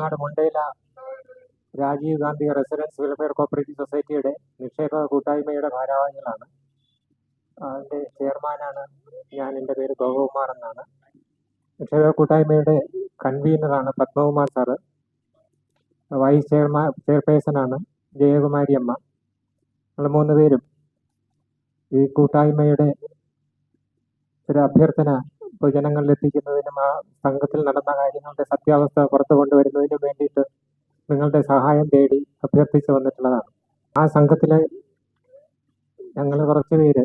Nedumangad Mundayila Rajiv Gandhi residence welfare cooperative സൊസൈറ്റിയുടെ നിക്ഷേപ കൂട്ടായ്മയുടെ ഭാരവാഹികളാണ്. അതിന്റെ ചെയർമാനാണ് ഞാൻ എന്റെ പേര് ഗോപകുമാർ എന്നാണ്. നിക്ഷേപ കൂട്ടായ്മയുടെ കൺവീനറാണ് പത്മകുമാർ സാറ്. വൈസ് ചെയർമാൻ ചെയർപേഴ്സണാണ് ജയകുമാരി അമ്മ. നമ്മൾ മൂന്ന് പേരും ഈ കൂട്ടായ്മയുടെ ഒരു അഭ്യർത്ഥന പൊതുജനങ്ങളിൽ എത്തിക്കുന്നതിനും ആ സംഘത്തിൽ നടന്ന കാര്യങ്ങളുടെ സത്യാവസ്ഥ പുറത്തു കൊണ്ടുവരുന്നതിനും വേണ്ടിയിട്ട് നിങ്ങളുടെ സഹായം തേടി അഭ്യർത്ഥിച്ചു വന്നിട്ടുള്ളതാണ്. ആ സംഘത്തിലെ ഞങ്ങൾ കുറച്ച് പേര്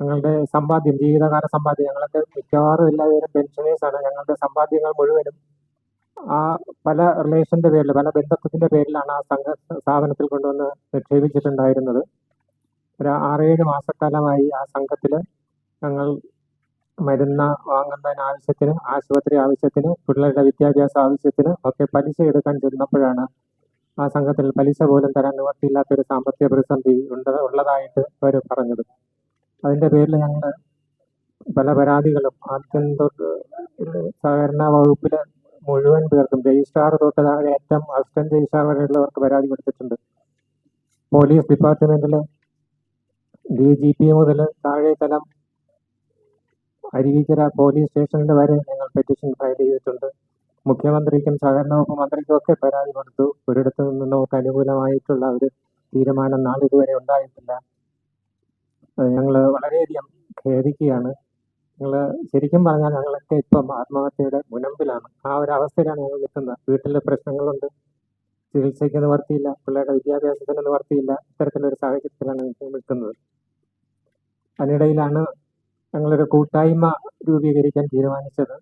ഞങ്ങളുടെ സമ്പാദ്യം ജീവിതകാല സമ്പാദ്യം ഞങ്ങളൊക്കെ മിക്കവാറും എല്ലാവരും പെൻഷനേഴ്സ് ആണ്. ഞങ്ങളുടെ സമ്പാദ്യങ്ങൾ മുഴുവനും ആ പല റിലേഷന്റെ പേരിൽ പല ബന്ധത്തിന്റെ പേരിലാണ് ആ സംഘ സ്ഥാപനത്തിൽ കൊണ്ടുവന്ന് നിക്ഷേപിച്ചിട്ടുണ്ടായിരുന്നത്. ഒരു ആറേഴ് മാസക്കാലമായി ആ സംഘത്തിൽ ഞങ്ങൾ മരുന്ന് വാങ്ങുന്നതിന് ആവശ്യത്തിന് ആശുപത്രി ആവശ്യത്തിന് പിള്ളേരുടെ വിദ്യാഭ്യാസ ആവശ്യത്തിന് ഒക്കെ പലിശ എടുക്കാൻ ചെന്നപ്പോഴാണ് ആ സംഘത്തിൽ പലിശ പോലും തരാൻ നിവർത്തിയില്ലാത്തൊരു സാമ്പത്തിക പ്രതിസന്ധി ഉണ്ട് ഉള്ളതായിട്ട് അവർ പറഞ്ഞത്. അതിന്റെ പേരിൽ ഞങ്ങൾ പല പരാതികളും ആദ്യം തൊട്ട് സഹകരണ വകുപ്പിൽ മുഴുവൻ പേർക്കും രജിസ്ട്രാർ തൊട്ട് താഴെ ഏറ്റവും അസിസ്റ്റന്റ് രജിസ്ട്രാർ വരെയുള്ളവർക്ക് പരാതി കൊടുത്തിട്ടുണ്ട്. പോലീസ് ഡിപ്പാർട്ട്മെന്റിലെ ഡി ജി പി മുതൽ താഴെ തലം അരുവിക്കര പോലീസ് സ്റ്റേഷനിൽ വരെ ഞങ്ങൾ പെറ്റീഷൻ ഫയൽ ചെയ്തിട്ടുണ്ട്. മുഖ്യമന്ത്രിക്കും സഹകരണ വകുപ്പ് മന്ത്രിക്കും ഒക്കെ പരാതി കൊടുത്തു. ഒരിടത്തു നിന്നും നമുക്ക് അനുകൂലമായിട്ടുള്ള ഒരു തീരുമാനം നാളിതുവരെ ഉണ്ടായിട്ടില്ല. ഞങ്ങൾ വളരെയധികം ഖേദിക്കുകയാണ്. ഞങ്ങൾ ശരിക്കും പറഞ്ഞാൽ ഞങ്ങളൊക്കെ ഇപ്പം ആത്മഹത്യയുടെ മുനമ്പിലാണ്. ആ ഒരു അവസ്ഥയിലാണ് ഞങ്ങൾ നിൽക്കുന്നത്. വീട്ടിൽ പ്രശ്നങ്ങളുണ്ട്. ചികിത്സയ്ക്ക് നിവർത്തിയില്ല. പിള്ളേരുടെ വിദ്യാഭ്യാസത്തിന് നിവർത്തിയില്ല. ഇത്തരത്തിലൊരു സാഹചര്യത്തിലാണ് നിൽക്കുന്നത്. അതിനിടയിലാണ് ഞങ്ങളൊരു കൂട്ടായ്മ രൂപീകരിക്കാൻ തീരുമാനിച്ചത്.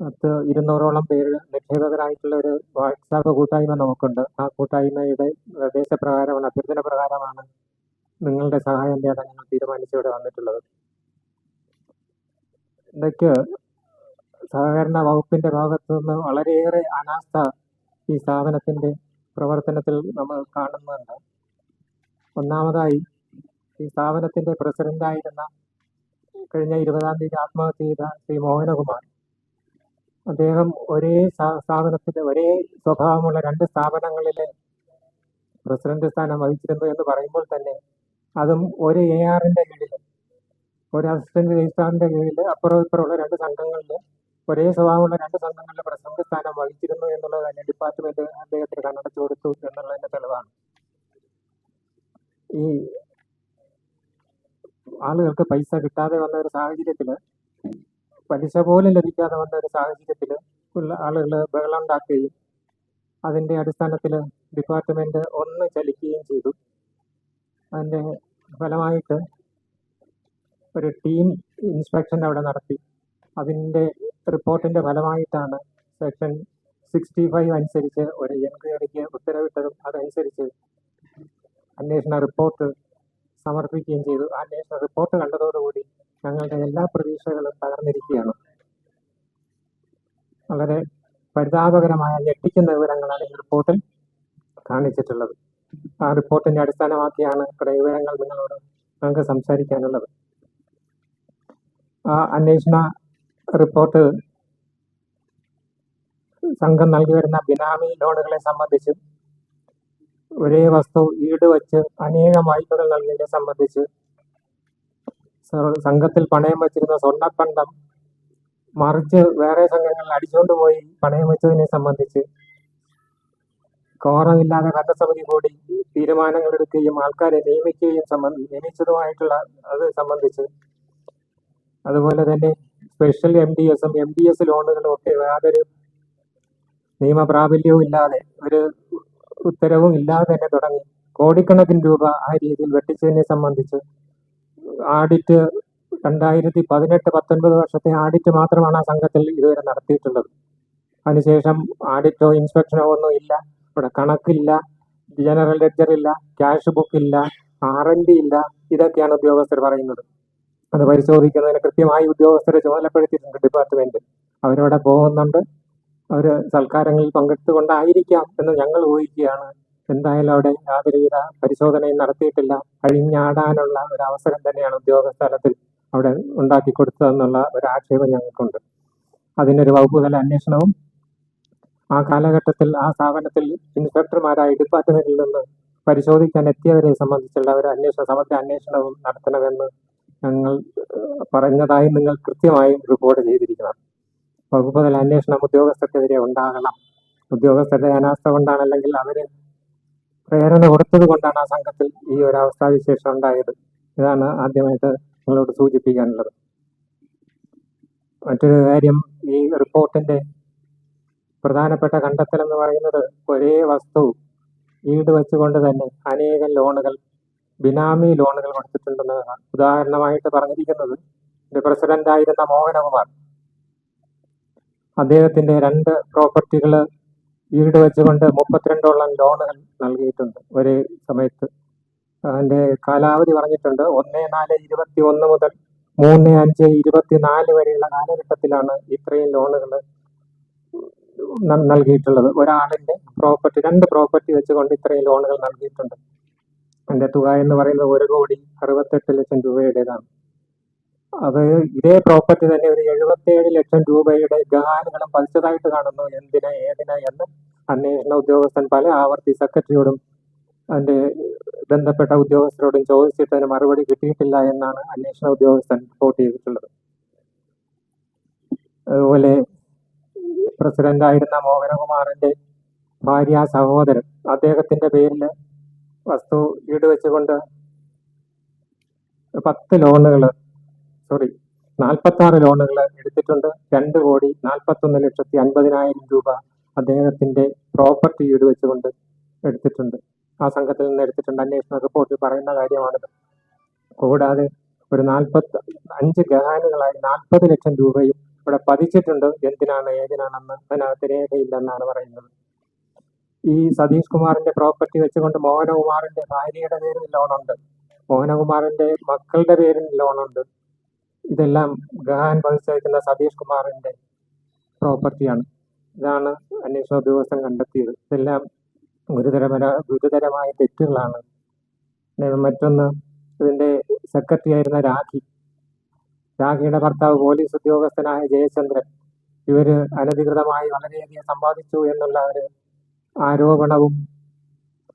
പത്ത് ഇരുന്നൂറോളം പേര് നിക്ഷേപകരായിട്ടുള്ള ഒരു വാട്സാപ്പ് കൂട്ടായ്മ നമുക്കുണ്ട്. ആ കൂട്ടായ്മയുടെ നിർദ്ദേശപ്രകാരമാണ് അഭ്യർത്ഥന പ്രകാരമാണ് നിങ്ങളുടെ സഹായം തേടാൻ ഞങ്ങൾ തീരുമാനിച്ചിവിടെ വന്നിട്ടുള്ളത്. ഇടയ്ക്ക് സഹകരണ വകുപ്പിന്റെ ഭാഗത്തു നിന്ന് വളരെയേറെ അനാസ്ഥ ഈ സ്ഥാപനത്തിന്റെ പ്രവർത്തനത്തിൽ നമ്മൾ കാണുന്നുണ്ട്. ഒന്നാമതായി ഈ സ്ഥാപനത്തിന്റെ പ്രസിഡന്റായിരുന്ന കഴിഞ്ഞ ഇരുപതാം തീയതി ആത്മഹത്യ ചെയ്ത ശ്രീ മോഹനകുമാർ. അദ്ദേഹം ഒരേ സ്ഥാപനത്തിന്റെ ഒരേ സ്വഭാവമുള്ള രണ്ട് സ്ഥാപനങ്ങളിലെ പ്രസിഡന്റ് സ്ഥാനം വഹിച്ചിരുന്നു എന്ന് പറയുമ്പോൾ തന്നെ അതും ഒരു എ ആറിന്റെ കീഴിൽ ഒരു അസിസ്റ്റന്റ് രജിസ്ട്രാറിന്റെ കീഴിൽ അപ്പുറം ഇപ്പുറമുള്ള രണ്ട് സംഘങ്ങളിൽ ഒരേ സ്വഭാവമുള്ള രണ്ട് സംഘങ്ങളിലെ പ്രസിഡന്റ് സ്ഥാനം വഹിച്ചിരുന്നു എന്നുള്ളത് തന്നെ ഡിപ്പാർട്ട്മെന്റ് അദ്ദേഹത്തിന് കണ്ണടച്ചു കൊടുത്തു എന്നുള്ളതിന്റെ തെളിവാണ്. ഈ ആളുകൾക്ക് പൈസ കിട്ടാതെ വന്ന ഒരു സാഹചര്യത്തിൽ പലിശ പോലും ലഭിക്കാതെ വന്ന ഒരു സാഹചര്യത്തിൽ ഉള്ള ആളുകൾ ബഹളം ഉണ്ടാക്കുകയും അതിന്റെ അടിസ്ഥാനത്തിൽ ഡിപ്പാർട്ട്മെന്റ് ഒന്ന് ചലിക്കുകയും ചെയ്തു. അതിന്റെ ഫലമായിട്ട് ഒരു ടീം ഇൻസ്പെക്ഷൻ അവിടെ നടത്തി. അതിന്റെ റിപ്പോർട്ടിന്റെ ഫലമായിട്ടാണ് സെക്ഷൻ സിക്സ്റ്റി ഫൈവ് അനുസരിച്ച് ഒരു എൻക്വയറിക്ക് ഉത്തരവിട്ടതും അതനുസരിച്ച് അന്വേഷണ റിപ്പോർട്ട് സമർപ്പിക്കുകയും ചെയ്തു. അന്വേഷണ റിപ്പോർട്ട് കണ്ടതോടുകൂടി ഞങ്ങളുടെ എല്ലാ പ്രതീക്ഷകളും തകർന്നിരിക്കുകയാണ്. വളരെ പരിതാപകരമായ ഞെട്ടിക്കുന്ന വിവരങ്ങളാണ് ഈ റിപ്പോർട്ടിൽ കാണിച്ചിട്ടുള്ളത്. ആ റിപ്പോർട്ടിന്റെ അടിസ്ഥാനമാക്കിയാണ് ഇവിടെ വിവരങ്ങൾ നിങ്ങളോട് നമുക്ക് സംസാരിക്കാനുള്ളത്. ആ അന്വേഷണ റിപ്പോർട്ട് സംഘം നൽകി വരുന്ന ബിനാമി ലോണുകളെ സംബന്ധിച്ച് ഒരേ വസ്തു ഈട് വച്ച് അനേകം വായ്പകൾ നൽകിയതിനെ സംബന്ധിച്ച് സംഘത്തിൽ പണയം വച്ചിരുന്ന സ്വർണപ്പണ്ടം മറിച്ച് വേറെ സംഘങ്ങളിൽ അടിച്ചുകൊണ്ട് പോയി പണയം വെച്ചതിനെ സംബന്ധിച്ച് കോറമില്ലാതെ ഭരണസമിതി കൂടി തീരുമാനങ്ങൾ എടുക്കുകയും ആൾക്കാരെ നിയമിക്കുകയും സംബന്ധി നിയമിച്ചതുമായിട്ടുള്ള അത് സംബന്ധിച്ച് അതുപോലെ തന്നെ സ്പെഷ്യൽ എം ഡി എസും എം ഡി എസ് ലോണുകളും ഒക്കെ യാതൊരു നിയമപ്രാബല്യവും ഇല്ലാതെ ഒരു ഉത്തരവും ഇല്ലാതെ തന്നെ തുടങ്ങി. കോടിക്കണക്കിന് രൂപ ആ രീതിയിൽ വെട്ടിച്ചതിനെ സംബന്ധിച്ച് ആഡിറ്റ് രണ്ടായിരത്തി പതിനെട്ട് പത്തൊൻപത് വർഷത്തെ ആഡിറ്റ് മാത്രമാണ് ആ സംഘത്തിൽ ഇതുവരെ നടത്തിയിട്ടുള്ളത്. അതിനുശേഷം ആഡിറ്റോ ഇൻസ്പെക്ഷനോ ഒന്നും ഇല്ല. ഇവിടെ കണക്കില്ല ജനറൽ ലെഡ്ജർ ഇല്ല ക്യാഷ് ബുക്ക് ഇല്ല ആർ എൻ ഡി ഇല്ല. ഇതൊക്കെയാണ് ഉദ്യോഗസ്ഥർ പറയുന്നത്. അത് പരിശോധിക്കുന്നതിന് കൃത്യമായി ഉദ്യോഗസ്ഥരെ ചുമതലപ്പെടുത്തിയിട്ടുണ്ട് ഡിപ്പാർട്ട്മെന്റ് അവരവിടെ പോകുന്നുണ്ട്. അവർ സൽക്കാരങ്ങളിൽ പങ്കെടുത്തുകൊണ്ടായിരിക്കാം എന്ന് ഞങ്ങൾ ഊഹിക്കുകയാണ്. എന്തായാലും അവിടെ യാതൊരുവിധ പരിശോധനയും നടത്തിയിട്ടില്ല. അഴിഞ്ഞാടാനുള്ള ഒരു അവസരം തന്നെയാണ് ഉദ്യോഗസ്ഥ തലത്തിൽ അവിടെ ഉണ്ടാക്കി കൊടുത്തതെന്നുള്ള ഒരു ആക്ഷേപം ഞങ്ങൾക്കുണ്ട്. അതിനൊരു വകുപ്പ് തല അന്വേഷണവും ആ കാലഘട്ടത്തിൽ ആ സ്ഥാപനത്തിൽ ഇൻസ്പെക്ടർമാരായി ഡിപ്പാർട്ട്മെന്റിൽ നിന്ന് പരിശോധിക്കാൻ എത്തിയവരെ സംബന്ധിച്ചുള്ള ഒരു അന്വേഷണ സമഗ്ര അന്വേഷണവും നടത്തണമെന്ന് ഞങ്ങൾ പറഞ്ഞതായി നിങ്ങൾ കൃത്യമായും റിപ്പോർട്ട് ചെയ്തിരിക്കണം. വകുപ്പ് തല അന്വേഷണം ഉദ്യോഗസ്ഥർക്കെതിരെ ഉണ്ടാകണം. ഉദ്യോഗസ്ഥരുടെ അനാസ്ഥ കൊണ്ടാണ് അല്ലെങ്കിൽ അവർ പ്രേരണ കൊടുത്തത് കൊണ്ടാണ് ആ സംഘത്തിൽ ഈ ഒരു അവസ്ഥാവിശേഷം ഉണ്ടായത്. ഇതാണ് ആദ്യമായിട്ട് നിങ്ങളോട് സൂചിപ്പിക്കാനുള്ളത്. മറ്റൊരു കാര്യം ഈ റിപ്പോർട്ടിന്റെ പ്രധാനപ്പെട്ട കണ്ടെത്തൽ എന്ന് പറയുന്നത് ഒരേ വസ്തു ഈട് വെച്ചുകൊണ്ട് തന്നെ അനേകം ലോണുകൾ ബിനാമി ലോണുകൾ കൊടുത്തിട്ടുണ്ടെന്നതാണ് ഉദാഹരണമായിട്ട് പറഞ്ഞിരിക്കുന്നത് പ്രസിഡന്റ് ആയിരുന്ന മോഹനകുമാർ. അദ്ദേഹത്തിന്റെ രണ്ട് പ്രോപ്പർട്ടികൾ ഈട് വെച്ചുകൊണ്ട് മുപ്പത്തിരണ്ടോളം ലോണുകൾ നൽകിയിട്ടുണ്ട്. ഒരേ സമയത്ത്. അതിന്റെ കാലാവധി പറഞ്ഞിട്ടുണ്ട്. ഒന്ന് നാല് ഇരുപത്തി ഒന്ന് മുതൽ മൂന്ന് അഞ്ച് ഇരുപത്തിനാല് വരെയുള്ള കാലഘട്ടത്തിലാണ് ഇത്രയും ലോണുകൾ നൽകിയിട്ടുള്ളത്. ഒരാളിന്റെ പ്രോപ്പർട്ടി രണ്ട് പ്രോപ്പർട്ടി വെച്ചുകൊണ്ട് ഇത്രയും ലോണുകൾ നൽകിയിട്ടുണ്ട്. അതിന്റെ തുക എന്ന് പറയുന്നത് ഒരു കോടി അറുപത്തെട്ട് ലക്ഷം രൂപയുടേതാണ്. അത് ഇതേ പ്രോപ്പർട്ടി തന്നെ ഒരു എഴുപത്തിയേഴ് ലക്ഷം രൂപയുടെ ഗഹാനുകളും പതിച്ചതായിട്ട് കാണുന്നു. എന്തിന് ഏതിന് എന്ന് അന്വേഷണ ഉദ്യോഗസ്ഥൻ പല ആവർത്തി സെക്രട്ടറിയോടും അതിന്റെ ബന്ധപ്പെട്ട ഉദ്യോഗസ്ഥരോടും ചോദിച്ചിട്ട് അതിന് മറുപടി കിട്ടിയിട്ടില്ല എന്നാണ് അന്വേഷണ ഉദ്യോഗസ്ഥൻ റിപ്പോർട്ട് ചെയ്തിട്ടുള്ളത്. അതുപോലെ പ്രസിഡന്റ് ആയിരുന്ന മോഹനകുമാറിന്റെ ഭാര്യ സഹോദരൻ അദ്ദേഹത്തിന്റെ പേരിൽ വസ്തു ഈട് വെച്ചുകൊണ്ട് പത്ത് ലോണുകൾ സോറി നാൽപ്പത്തി ആറ് ലോണുകൾ എടുത്തിട്ടുണ്ട്. രണ്ട് കോടി നാൽപ്പത്തൊന്ന് ലക്ഷത്തി അൻപതിനായിരം രൂപ അദ്ദേഹത്തിന്റെ പ്രോപ്പർട്ടി ഈട് വെച്ചുകൊണ്ട് എടുത്തിട്ടുണ്ട്. ആ സംഘത്തിൽ നിന്ന് എടുത്തിട്ടുണ്ട്. അന്വേഷണ റിപ്പോർട്ടിൽ പറയുന്ന കാര്യമാണിത്. കൂടാതെ ഒരു നാൽപ്പത്തി അഞ്ച് ഗഹാനുകളായി നാൽപ്പത് ലക്ഷം രൂപയും ഇവിടെ പതിച്ചിട്ടുണ്ട്. എന്തിനാണ് ഏതിനാണെന്ന് അതിനകത്ത് രേഖയില്ലെന്നാണ് പറയുന്നത്. ഈ സതീഷ് കുമാറിന്റെ പ്രോപ്പർട്ടി വെച്ചുകൊണ്ട് മോഹനകുമാറിന്റെ ഭാര്യയുടെ പേരിൽ ലോണുണ്ട്. മോഹനകുമാറിന്റെ മക്കളുടെ പേരിൽ ലോണുണ്ട്. ഇതെല്ലാം ഗഹാൻ പതിച്ചയക്കുന്ന സതീഷ് കുമാറിന്റെ പ്രോപ്പർട്ടിയാണ്. ഇതാണ് അന്വേഷണ ഉദ്യോഗസ്ഥൻ കണ്ടെത്തിയത്. ഇതെല്ലാം ഗുരുതരമര ഗുരുതരമായ തെറ്റുകളാണ്. മറ്റൊന്ന് ഇതിന്റെ സെക്രട്ടറി ആയിരുന്ന രാഖി. രാഖിയുടെ ഭർത്താവ് പോലീസ് ഉദ്യോഗസ്ഥനായ ജയചന്ദ്രൻ. ഇവർ അനധികൃതമായി വളരെയധികം സമ്പാദിച്ചു എന്നുള്ള ഒരു ആരോപണവും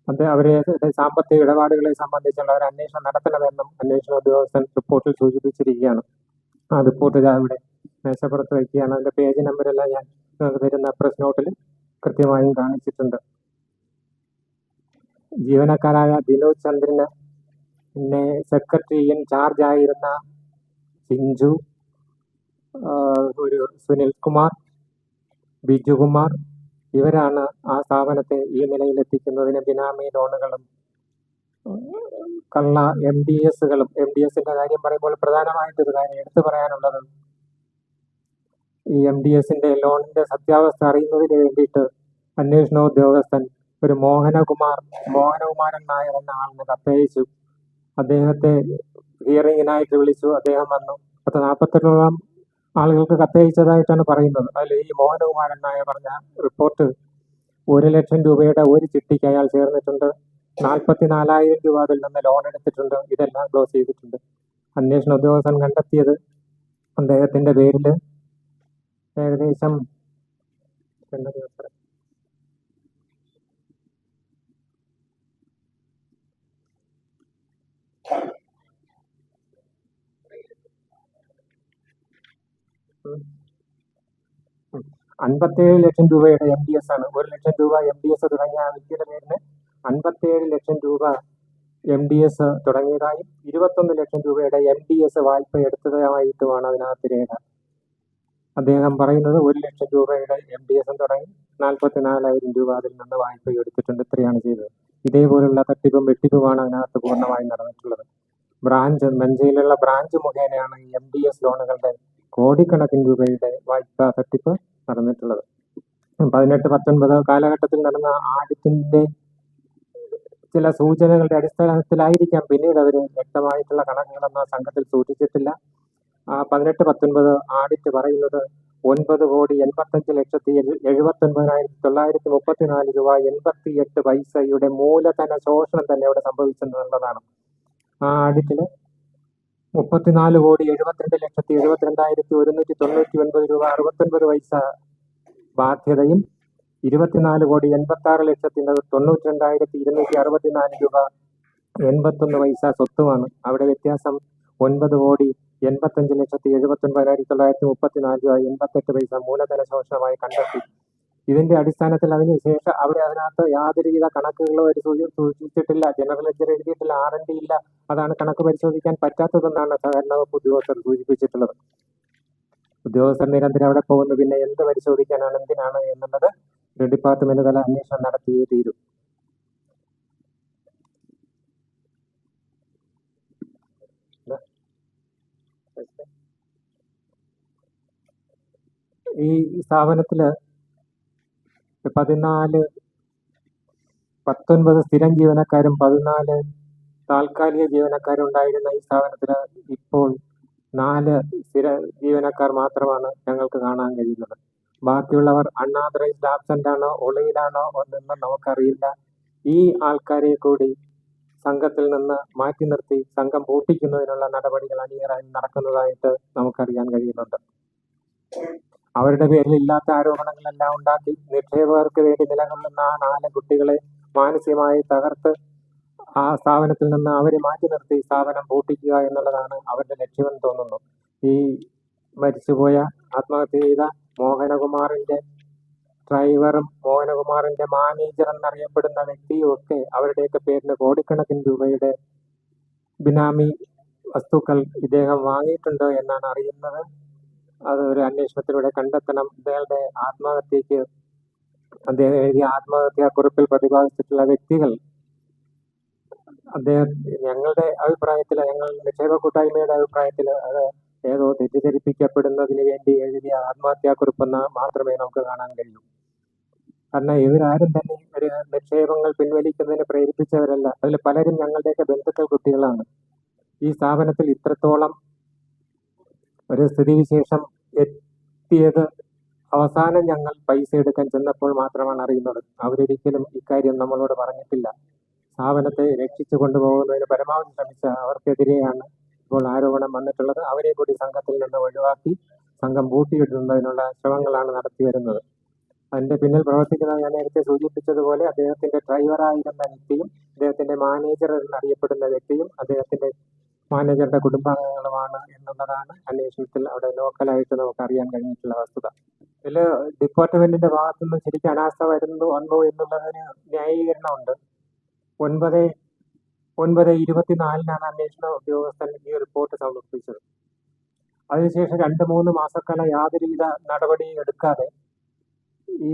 അത് അവരെ സാമ്പത്തിക ഇടപാടുകളെ സംബന്ധിച്ചുള്ള ഒരു അന്വേഷണം നടത്തണമെന്നും അന്വേഷണ ഉദ്യോഗസ്ഥൻ റിപ്പോർട്ടിൽ സൂചിപ്പിച്ചിരിക്കുകയാണ്. ആ റിപ്പോർട്ട് ഇതാ ഇവിടെ മേശപ്പുറത്ത് വയ്ക്കുകയാണ്. അതിന്റെ പേജ് നമ്പരെല്ലാം ഞാൻ തരുന്ന പ്രസ് നോട്ടിൽ കൃത്യമായും കാണിച്ചിട്ടുണ്ട്. ജീവനക്കാരായ വിനോദ് ചന്ദ്രന് പിന്നെ സെക്രട്ടറി ഇൻ ചാർജ് ആയിരുന്ന സിഞ്ചു ഒരു സുനിൽ കുമാർ ബിജുകുമാർ ഇവരാണ് ആ സ്ഥാപനത്തെ ഈ നിലയിലെത്തിക്കുന്നതിന് ബിനാമി ലോണുകളും കള്ള എം ഡി എസുകളും എം ഡി എസിന്റെ കാര്യം പറയുമ്പോൾ പ്രധാനമായിട്ട് ഒരു കാര്യം എടുത്തു പറയാനുള്ളത് ഈ എം ഡി എസിന്റെ ലോണിന്റെ സത്യാവസ്ഥ അറിയുന്നതിന് വേണ്ടിയിട്ട് അന്വേഷണ ഉദ്യോഗസ്ഥൻ ഒരു മോഹനകുമാർ മോഹനകുമാരൻ നായർ എന്ന ആളിന് കത്തയച്ചു. അദ്ദേഹത്തെ ഹിയറിങ്ങിനായിട്ട് വിളിച്ചു. അദ്ദേഹം വന്നു. പത്ത് നാൽപ്പത്തെട്ടോളം ആളുകൾക്ക് കത്തയച്ചതായിട്ടാണ് പറയുന്നത്. അതിൽ ഈ മോഹനകുമാരൻ നായർ പറഞ്ഞ റിപ്പോർട്ട് ഒരു ലക്ഷം രൂപയുടെ ഒരു ചിട്ടിക്ക് അയാൾ ചേർന്നിട്ടുണ്ട്. നാൽപ്പത്തി നാലായിരം രൂപ അതിൽ നിന്ന് ലോൺ എടുത്തിട്ടുണ്ട്. ഇതെല്ലാം ക്ലോസ് ചെയ്തിട്ടുണ്ട്. അന്വേഷണ ഉദ്യോഗസ്ഥൻ കണ്ടെത്തിയത് അദ്ദേഹത്തിന്റെ പേരിൽ ഏകദേശം അൻപത്തേഴ് ലക്ഷം രൂപയുടെ എം ഡി എസ് ആണ്. ഒരു ലക്ഷം രൂപ എം ഡി എസ് തുടങ്ങിയ ആ വ്യക്തിയുടെ പേരിന് അൻപത്തേഴ് ലക്ഷം രൂപ എം ഡി എസ് തുടങ്ങിയതായും ഇരുപത്തൊന്ന് ലക്ഷം രൂപയുടെ എം ഡി എസ് വായ്പ എടുത്തതായിട്ടുമാണ് അതിനകത്ത് രേഖ. അദ്ദേഹം പറയുന്നത് ഒരു ലക്ഷം രൂപയുടെ എം ഡി എസ് തുടങ്ങി നാൽപ്പത്തി നാലായിരം രൂപ അതിൽ നിന്ന് വായ്പ എടുത്തിട്ടുണ്ട്. ഇത്രയാണ് ചെയ്തത്. ഇതേപോലുള്ള തട്ടിപ്പും വെട്ടിപ്പുമാണ് അതിനകത്ത് പൂർണമായും നടന്നിട്ടുള്ളത്. ബ്രാഞ്ച് മഞ്ചയിലുള്ള ബ്രാഞ്ച് മുഖേനയാണ് എം ഡി എസ് ലോണുകളുടെ കോടിക്കണക്കിന് രൂപയുടെ വായ്പാ തട്ടിപ്പ് നടന്നിട്ടുള്ളത്. പതിനെട്ട് പത്തൊൻപത് കാലഘട്ടത്തിൽ നടന്ന ആഡിറ്റിന്റെ ചില സൂചനകളുടെ അടിസ്ഥാനത്തിലായിരിക്കാം പിന്നീട് അവർ വ്യക്തമായിട്ടുള്ള കണക്കുകളൊന്നും ആ സംഘത്തിൽ സൂചിച്ചിട്ടില്ല പതിനെട്ട് പത്തൊൻപത് ആഡിറ്റ് പറയുന്നത് ഒൻപത് കോടി എൺപത്തഞ്ച് ലക്ഷത്തി എഴുപത്തി എഴുപത്തൊൻപതിനായിരത്തി തൊള്ളായിരത്തി മുപ്പത്തിനാല് രൂപ എൺപത്തി എട്ട് പൈസയുടെ മൂലധന ശോഷണം തന്നെ അവിടെ സംഭവിച്ചെന്നുള്ളതാണ്. ആ ആഡിറ്റിൽ മുപ്പത്തിനാല് കോടി എഴുപത്തിരണ്ട് ലക്ഷത്തി എഴുപത്തിരണ്ടായിരത്തി ഒരുന്നൂറ്റി തൊണ്ണൂറ്റി ഒൻപത് രൂപ അറുപത്തൊൻപത് പൈസ ബാധ്യതയും ഇരുപത്തിനാല് കോടി എൺപത്തി ആറ് ലക്ഷത്തി തൊണ്ണൂറ്റി രണ്ടായിരത്തി ഇരുന്നൂറ്റി അറുപത്തിനാല് രൂപ എൺപത്തൊന്ന് പൈസ സ്വത്തുമാണ്. അവിടെ വ്യത്യാസം ഒൻപത് കോടി എൺപത്തഞ്ച് ലക്ഷത്തി എഴുപത്തി ഒൻപതിനായിരത്തി തൊള്ളായിരത്തി മുപ്പത്തിനാല് രൂപ എൺപത്തെട്ട് പൈസ മൂലധന ശോഷണമായി കണ്ടെത്തി. ഇതിന്റെ അടിസ്ഥാനത്തിൽ അതിന് ശേഷം അവിടെ അതിനകത്ത് യാതൊരുവിധ കണക്കുകളോ ഒരു സൂചി- സൂചിച്ചിട്ടില്ല ജനറൽ ലെഡ്ജർ എഴുതിയിട്ടില്ല ആർ എൻ ഡി ഇല്ല. അതാണ് കണക്ക് പരിശോധിക്കാൻ പറ്റാത്തതെന്നാണ് സഹകരണ വകുപ്പ് ഉദ്യോഗസ്ഥർ സൂചിപ്പിച്ചിട്ടുള്ളത്. ഉദ്യോഗസ്ഥർ നിരന്തരം അവിടെ പോകുന്നു. പിന്നെ എന്ത് പരിശോധിക്കാനാണ് എന്തിനാണ് എന്നുള്ളത് ഡിപ്പാർട്ട്മെന്റ് തല അന്വേഷണം നടത്തിയേ തീരും. ഈ സ്ഥാപനത്തിൽ പതിനാല് പത്തൊൻപത് സ്ഥിരം ജീവനക്കാരും പതിനാല് താൽക്കാലിക ജീവനക്കാരും ഉണ്ടായിരുന്ന ഈ സ്ഥാപനത്തിൽ ഇപ്പോൾ നാല് സ്ഥിര ജീവനക്കാർ മാത്രമാണ് ഞങ്ങൾക്ക് കാണാൻ കഴിയുന്നത്. ബാക്കിയുള്ളവർ അൺആതറൈസ്ഡ് ആബ്സെന്റ് ആണോ ഒളിയിലാണോ എന്നൊന്നും നമുക്കറിയില്ല. ഈ ആൾക്കാരെ കൂടി സംഘത്തിൽ നിന്ന് മാറ്റി നിർത്തി സംഘം പൂട്ടിക്കുന്നതിനുള്ള നടപടികൾ അണിയറായി നടക്കുന്നതായിട്ട് നമുക്കറിയാൻ കഴിയുന്നുണ്ട്. അവരുടെ പേരിൽ ഇല്ലാത്ത ആരോപണങ്ങളെല്ലാം ഉണ്ടാക്കി നിക്ഷേപകർക്ക് വേണ്ടി നിലകൊള്ളുന്ന ആ നാല് കുട്ടികളെ മാനസികമായി തകർത്ത് ആ സ്ഥാപനത്തിൽ നിന്ന് അവരെ മാറ്റി നിർത്തി സ്ഥാപനം പൂട്ടിക്കുക എന്നുള്ളതാണ് അവരുടെ ലക്ഷ്യമെന്ന് തോന്നുന്നു. ഈ മരിച്ചുപോയ ആത്മഹത്യ ചെയ്ത മോഹനകുമാറിന്റെ ഡ്രൈവറും മോഹനകുമാറിന്റെ മാനേജർ എന്നറിയപ്പെടുന്ന വ്യക്തിയും ഒക്കെ അവരുടെയൊക്കെ പേരിന് കോടിക്കണക്കിന് രൂപയുടെ ബിനാമി വസ്തുക്കൾ ഇദ്ദേഹം വാങ്ങിയിട്ടുണ്ടോ എന്നാണ് അറിയുന്നത്. അത് ഒരു അന്വേഷണത്തിലൂടെ കണ്ടെത്തണം. അദ്ദേഹത്തെ ആത്മഹത്യക്ക് അദ്ദേഹം എഴുതിയ ആത്മഹത്യാ കുറിപ്പിൽ പ്രതിപാദിച്ചിട്ടുള്ള വ്യക്തികൾ അദ്ദേഹം ഞങ്ങളുടെ അഭിപ്രായത്തിൽ ഞങ്ങൾ നിക്ഷേപ കൂട്ടായ്മയുടെ അഭിപ്രായത്തിൽ അത് ഏതോ തെറ്റിദ്ധരിപ്പിക്കപ്പെടുന്നതിന് വേണ്ടി എഴുതിയ ആത്മഹത്യാക്കുറിപ്പെന്ന് മാത്രമേ നമുക്ക് കാണാൻ കഴിയൂ. കാരണം ഇവരാരും തന്നെ ഒരു നിക്ഷേപങ്ങൾ പിൻവലിക്കുന്നതിന് പ്രേരിപ്പിച്ചവരല്ല. അതിൽ പലരും ഞങ്ങളുടെയൊക്കെ ബന്ധുക്കൾ കുട്ടികളാണ്. ഈ സ്ഥാപനത്തിൽ ഇത്രത്തോളം ഒരു സ്ഥിതിവിശേഷം എത്തിയത്. അവസാനം ഞങ്ങൾ പൈസ എടുക്കാൻ ചെന്നപ്പോൾ മാത്രമാണ് അറിയുന്നത്. അവരൊരിക്കലും ഇക്കാര്യം നമ്മളോട് പറഞ്ഞിട്ടില്ല. സ്ഥാപനത്തെ രക്ഷിച്ചു കൊണ്ടുപോകുന്നതിന് പരമാവധി ശ്രമിച്ച അവർക്കെതിരെയാണ് ഇപ്പോൾ ആരോപണം വന്നിട്ടുള്ളത്. അവരെ കൂടി സംഘത്തിൽ നിന്ന് ഒഴിവാക്കി സംഘം പൂട്ടിയിടുന്നതിനുള്ള ശ്രമങ്ങളാണ് നടത്തി വരുന്നത്. അതിന്റെ പിന്നിൽ പ്രവർത്തിക്കുന്നത് ഞാൻ നേരത്തെ സൂചിപ്പിച്ചതുപോലെ അദ്ദേഹത്തിന്റെ ഡ്രൈവറായിരുന്ന വ്യക്തിയും അദ്ദേഹത്തിന്റെ മാനേജർ എന്നറിയപ്പെടുന്ന വ്യക്തിയും അദ്ദേഹത്തിന്റെ മാനേജറുടെ കുടുംബാംഗങ്ങളുമാണ് എന്നുള്ളതാണ് അന്വേഷണത്തിൽ അവിടെ ലോക്കലായിട്ട് നമുക്ക് അറിയാൻ കഴിഞ്ഞിട്ടുള്ള വസ്തുത. ഇതിൽ ഡിപ്പാർട്ട്മെന്റിന്റെ ഭാഗത്തുനിന്ന് ശരിക്കും അനാസ്ഥ വരുന്നു വന്നു എന്നുള്ളതിന് ന്യായീകരണമുണ്ട്. ഒൻപത് ഒൻപത് ഇരുപത്തിനാലിനാണ് അന്വേഷണ ഉദ്യോഗസ്ഥൻ ഈ റിപ്പോർട്ട് സമർപ്പിച്ചത്. അതിനുശേഷം രണ്ട് മൂന്ന് മാസക്കാലം യാതൊരുവിധ നടപടിയും എടുക്കാതെ ഈ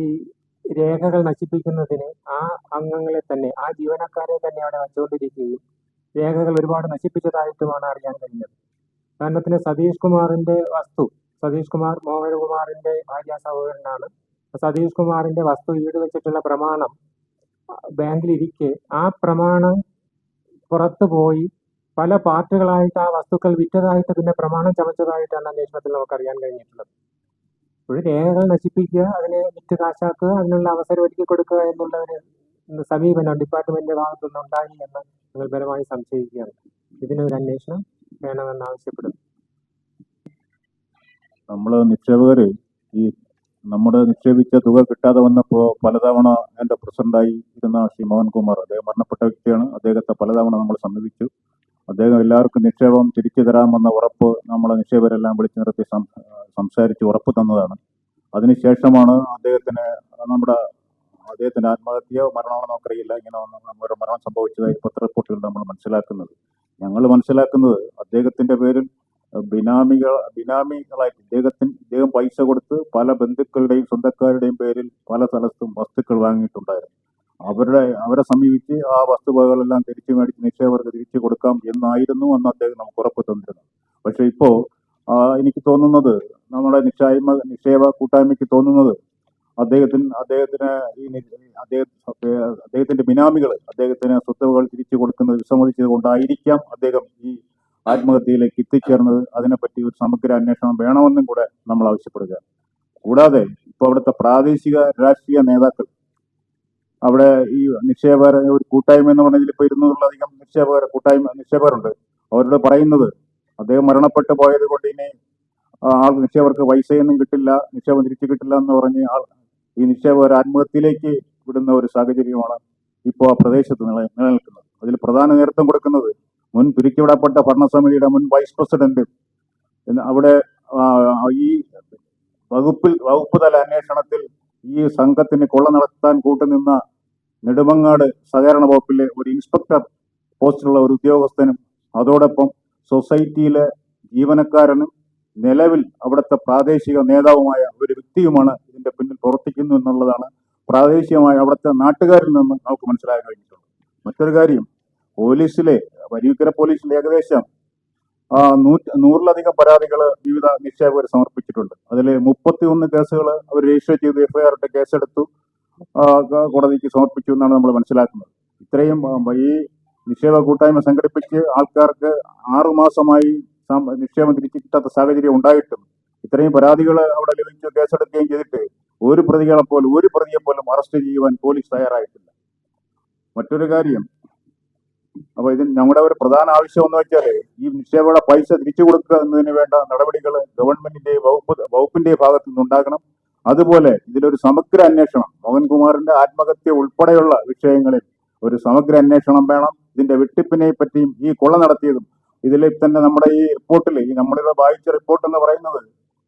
രേഖകൾ നശിപ്പിക്കുന്നതിന് ആ അംഗങ്ങളെ തന്നെ ആ ജീവനക്കാരെ തന്നെ അവിടെ വച്ചുകൊണ്ടിരിക്കുകയും രേഖകൾ ഒരുപാട് നശിപ്പിച്ചതായിട്ടുമാണ് അറിയാൻ കഴിഞ്ഞത്. ഉദാഹരണത്തിന് സതീഷ് കുമാറിന്റെ വസ്തു സതീഷ് കുമാർ മോഹനകുമാറിന്റെ ഭാര്യ സഹോദരനാണ്. സതീഷ് കുമാറിന്റെ വസ്തു ഈട് വെച്ചിട്ടുള്ള പ്രമാണം ബാങ്കിൽ ഇരിക്കെ ആ പ്രമാണം പുറത്തു പോയി പല പാർട്ടുകളായിട്ട് ആ വസ്തുക്കൾ വിറ്റതായിട്ട് പിന്നെ പ്രമാണം ചമച്ചതായിട്ടാണ് അന്വേഷണത്തിൽ നമുക്ക് അറിയാൻ കഴിഞ്ഞിട്ടുള്ളത്. ഒരു രേഖകൾ നശിപ്പിക്കുക അതിനെ വിറ്റ് കാശാക്കുക അതിനുള്ള അവസരം ഒരുക്കി കൊടുക്കുക എന്നുള്ള ഒരു സമീപനം ഡിപ്പാർട്ട്മെന്റിന്റെ ഭാഗത്തുനിന്ന് ഉണ്ടായി എന്ന് ഞങ്ങൾ ബലമായി സംശയിക്കുകയാണ്. ഇതിനൊരു അന്വേഷണം വേണമെന്ന് ആവശ്യപ്പെടുന്നു. നമ്മൾ നിക്ഷേപകർ ഈ നമ്മുടെ നിക്ഷേപിച്ച തുക കിട്ടാതെ വന്നപ്പോൾ പലതവണ എന്റെ പ്രസിഡന്റായി ഇരുന്ന ശ്രീ മോഹൻകുമാർ അദ്ദേഹം മരണപ്പെട്ട വ്യക്തിയാണ്. അദ്ദേഹത്തെ പലതവണ നമ്മൾ സമീപിച്ചു. അദ്ദേഹം എല്ലാവർക്കും നിക്ഷേപം തിരിച്ചു തരാമെന്ന ഉറപ്പ് നമ്മളെ നിക്ഷേപരെല്ലാം വിളിച്ചു നിർത്തി സംസാരിച്ച് ഉറപ്പ് തന്നതാണ്. അതിനുശേഷമാണ് അദ്ദേഹത്തിന് നമ്മുടെ അദ്ദേഹത്തിന്റെ ആത്മഹത്യയോ മരണമാണോ നമുക്കറിയില്ല. ഇങ്ങനെ ഒരു മരണം സംഭവിച്ചതായി പത്ര റിപ്പോർട്ടുകൾ നമ്മൾ മനസ്സിലാക്കുന്നത്. ഞങ്ങൾ മനസ്സിലാക്കുന്നത് അദ്ദേഹത്തിന്റെ പേരിൽ ബിനാമികൾ ബിനാമികളായിട്ട് ഇദ്ദേഹത്തിന് ഇദ്ദേഹം പൈസ കൊടുത്ത് പല ബന്ധുക്കളുടെയും സ്വന്തക്കാരുടെയും പേരിൽ പല സ്ഥലത്തും വസ്തുക്കൾ വാങ്ങിയിട്ടുണ്ടായിരുന്നു. അവരുടെ അവരെ സമീപിച്ച് ആ വസ്തുവകകളെല്ലാം തിരിച്ചു മേടിച്ച് നിക്ഷേപകർക്ക് തിരിച്ചു കൊടുക്കാം എന്നായിരുന്നു അന്ന് അദ്ദേഹം നമുക്ക് ഉറപ്പ് തന്നിരുന്നത്. പക്ഷെ ഇപ്പോ എനിക്ക് തോന്നുന്നത് നമ്മുടെ നിക്ഷേപ നിക്ഷേപ കൂട്ടായ്മയ്ക്ക് തോന്നുന്നത് അദ്ദേഹത്തിന് അദ്ദേഹത്തിന് ഈ അദ്ദേഹത്തിന്റെ ബിനാമികൾ അദ്ദേഹത്തിന് സ്വത്തുവകൾ തിരിച്ചു കൊടുക്കുന്നത് വിസമ്മതിച്ചത് കൊണ്ടായിരിക്കാം അദ്ദേഹം ഈ ആത്മഹത്യയിലേക്ക് എത്തിച്ചേർന്നത്. അതിനെപ്പറ്റി ഒരു സമഗ്ര അന്വേഷണം വേണമെന്നും കൂടെ നമ്മൾ ആവശ്യപ്പെടുക. കൂടാതെ ഇപ്പൊ അവിടുത്തെ പ്രാദേശിക രാഷ്ട്രീയ നേതാക്കൾ അവിടെ ഈ നിക്ഷേപകർ ഒരു കൂട്ടായ്മ എന്ന് പറഞ്ഞതിൽ ഇപ്പൊ ഇരുന്നൂറിലധികം നിക്ഷേപകർ കൂട്ടായ്മ നിക്ഷേപകരുണ്ട്. അവരോട് പറയുന്നത് അദ്ദേഹം മരണപ്പെട്ടു പോയത് കൊണ്ട് ഇനി ആൾ നിക്ഷേപകർക്ക് പൈസയൊന്നും കിട്ടില്ല നിക്ഷേപം തിരിച്ചു കിട്ടില്ല എന്ന് പറഞ്ഞ് ആൾ ഈ നിക്ഷേപകർ ആത്മഹത്യയിലേക്ക് വിടുന്ന ഒരു സാഹചര്യമാണ് ഇപ്പോൾ ആ പ്രദേശത്ത് നില നിലനിൽക്കുന്നത്. അതിൽ പ്രധാന നേതൃത്വം കൊടുക്കുന്നത് മുൻ പിരിച്ചുവിടപ്പെട്ട ഭരണസമിതിയുടെ മുൻ വൈസ് പ്രസിഡന്റ് അവിടെ ഈ വകുപ്പിൽ വകുപ്പ് തല അന്വേഷണത്തിൽ ഈ സംഘത്തിന് കൊള്ള നടത്താൻ കൂട്ടുനിന്ന നെടുമങ്ങാട് സഹകരണ വകുപ്പിലെ ഒരു ഇൻസ്പെക്ടർ പോസ്റ്റിലുള്ള ഒരു ഉദ്യോഗസ്ഥനും അതോടൊപ്പം സൊസൈറ്റിയിലെ ജീവനക്കാരനും നിലവിൽ അവിടുത്തെ പ്രാദേശിക നേതാവുമായ ഒരു വ്യക്തിയുമാണ് ഇതിന്റെ പിന്നിൽ പ്രവർത്തിക്കുന്നു എന്നുള്ളതാണ് പ്രാദേശികമായ അവിടുത്തെ നാട്ടുകാരിൽ നിന്ന് നമുക്ക് മനസ്സിലാക്കാൻ കഴിഞ്ഞിട്ടുള്ളത്. മറ്റൊരു കാര്യം പോലീസിലെ വരിക്കര പോലീസിൽ ഏകദേശം നൂറ്റ് നൂറിലധികം പരാതികൾ വിവിധ നിക്ഷേപകർ സമർപ്പിച്ചിട്ടുണ്ട്. അതിൽ മുപ്പത്തി ഒന്ന് കേസുകൾ അവർ രജിസ്റ്റർ ചെയ്ത് എഫ്ഐആർ ഇട്ട് കേസെടുത്തു കോടതിക്ക് സമർപ്പിച്ചു എന്നാണ് നമ്മൾ മനസ്സിലാക്കുന്നത്. ഇത്രയും ഈ നിക്ഷേപ കൂട്ടായ്മ സംഘടിപ്പിച്ച് ആൾക്കാർക്ക് ആറു മാസമായി സം- നിക്ഷേപം തിരിച്ചു കിട്ടാത്ത സാഹചര്യം ഉണ്ടായിട്ടും ഇത്രയും പരാതികൾ അവിടെ ലഭിച്ചു കേസെടുക്കുകയും ചെയ്തിട്ട് ഒരു പ്രതികളെ പോലും ഒരു പ്രതിയെ പോലും അറസ്റ്റ് ചെയ്യുവാൻ പോലീസ് തയ്യാറായിട്ടില്ല. മറ്റൊരു കാര്യം അപ്പൊ ഇതിന് നമ്മുടെ ഒരു പ്രധാന ആവശ്യം എന്ന് വെച്ചാൽ ഈ നിക്ഷേപയുടെ പൈസ തിരിച്ചു കൊടുക്കുക എന്നതിന് വേണ്ട നടപടികൾ ഗവൺമെന്റിന്റെ വകുപ്പ് വകുപ്പിന്റെ ഭാഗത്തു നിന്നുണ്ടാകണം അതുപോലെ ഇതിലൊരു സമഗ്ര അന്വേഷണം മോഹൻകുമാറിന്റെ ആത്മഹത്യ ഉൾപ്പെടെയുള്ള വിഷയങ്ങളിൽ ഒരു സമഗ്ര അന്വേഷണം വേണം. ഇതിന്റെ വെട്ടിപ്പിനെ പറ്റിയും ഈ കൊള്ള നടത്തിയതും ഇതിൽ തന്നെ നമ്മുടെ ഈ റിപ്പോർട്ടിൽ ഈ നമ്മളിവിടെ വായിച്ച റിപ്പോർട്ട് എന്ന് പറയുന്നത്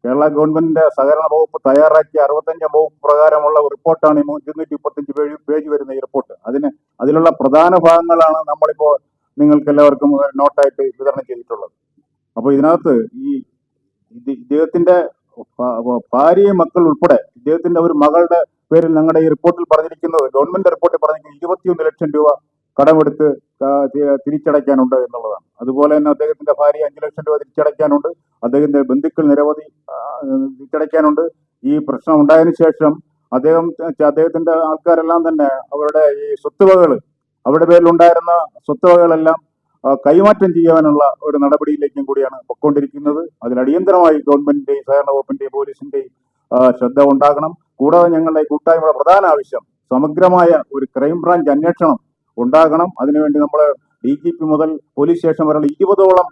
കേരള ഗവൺമെന്റിന്റെ സഹകരണ വകുപ്പ് തയ്യാറാക്കിയ അറുപത്തഞ്ച് വകുപ്പ് പ്രകാരമുള്ള റിപ്പോർട്ടാണ് ഈ മുന്നൂറ്റി മുപ്പത്തഞ്ച് പേജ് പേജ് വരുന്ന ഈ റിപ്പോർട്ട്. അതിന് അതിലുള്ള പ്രധാന ഭാഗങ്ങളാണ് നമ്മളിപ്പോ നിങ്ങൾക്ക് എല്ലാവർക്കും നോട്ടായിട്ട് വിതരണം ചെയ്തിട്ടുള്ളത്. അപ്പൊ ഇതിനകത്ത് ഈ ഇദ്ദേഹത്തിന്റെ ഭാര്യയും മക്കൾ ഉൾപ്പെടെ ഇദ്ദേഹത്തിന്റെ ഒരു മകളുടെ പേരിൽ ഞങ്ങളുടെ ഈ റിപ്പോർട്ടിൽ പറഞ്ഞിരിക്കുന്നത് ഗവൺമെന്റ് റിപ്പോർട്ടിൽ പറഞ്ഞിരിക്കുന്നത് ഇരുപത്തിയൊന്ന് ലക്ഷം രൂപ കടമെടുത്ത് തിരിച്ചടയ്ക്കാനുണ്ട് എന്നുള്ളതാണ്. അതുപോലെ തന്നെ അദ്ദേഹത്തിന്റെ ഭാര്യ അഞ്ചു ലക്ഷം രൂപ തിരിച്ചടയ്ക്കാനുണ്ട്. അദ്ദേഹത്തിന്റെ ബന്ധുക്കൾ നിരവധി തിരിച്ചടയ്ക്കാനുണ്ട്. ഈ പ്രശ്നം ഉണ്ടായതിനു ശേഷം അദ്ദേഹം അദ്ദേഹത്തിന്റെ ആൾക്കാരെല്ലാം തന്നെ അവരുടെ ഈ സ്വത്തുവകൾ അവരുടെ പേരിലുണ്ടായിരുന്ന സ്വത്തുവകകളെല്ലാം ആ, കൈമാറ്റം ചെയ്യാനുള്ള ഒരു നടപടിയിലേക്കും കൂടിയാണ് പൊക്കൊണ്ടിരിക്കുന്നത് അതിൽ അടിയന്തരമായി ഗവൺമെന്റിന്റെയും സഹകരണ വകുപ്പിന്റെയും പോലീസിന്റെയും ശ്രദ്ധ ഉണ്ടാകണം. കൂടാതെ ഞങ്ങളുടെ കൂട്ടായ്മയുടെ പ്രധാന ആവശ്യം സമഗ്രമായ ഒരു ക്രൈംബ്രാഞ്ച് അന്വേഷണം ഉണ്ടാകണം. അതിനുവേണ്ടി നമ്മൾ ഡി ജി പി മുതൽ പോലീസ് സ്റ്റേഷൻ വരെയുള്ള ഇരുപതോളം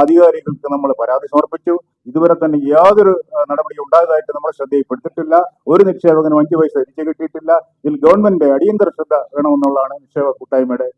അധികാരികൾക്ക് നമ്മൾ പരാതി സമർപ്പിച്ചു. ഇതുവരെ തന്നെ യാതൊരു നടപടി ഉണ്ടായതായിട്ട് നമ്മൾ ശ്രദ്ധയിൽപ്പെടുത്തിയിട്ടില്ല. ഒരു നിക്ഷേപകനും അഞ്ചു പൈസ തിരിച്ചു കിട്ടിയിട്ടില്ല. ഇതിൽ ഗവൺമെന്റ് അടിയന്തര ശ്രദ്ധ വേണമെന്നുള്ളതാണ് നിക്ഷേപ കൂട്ടായ്മയുടെ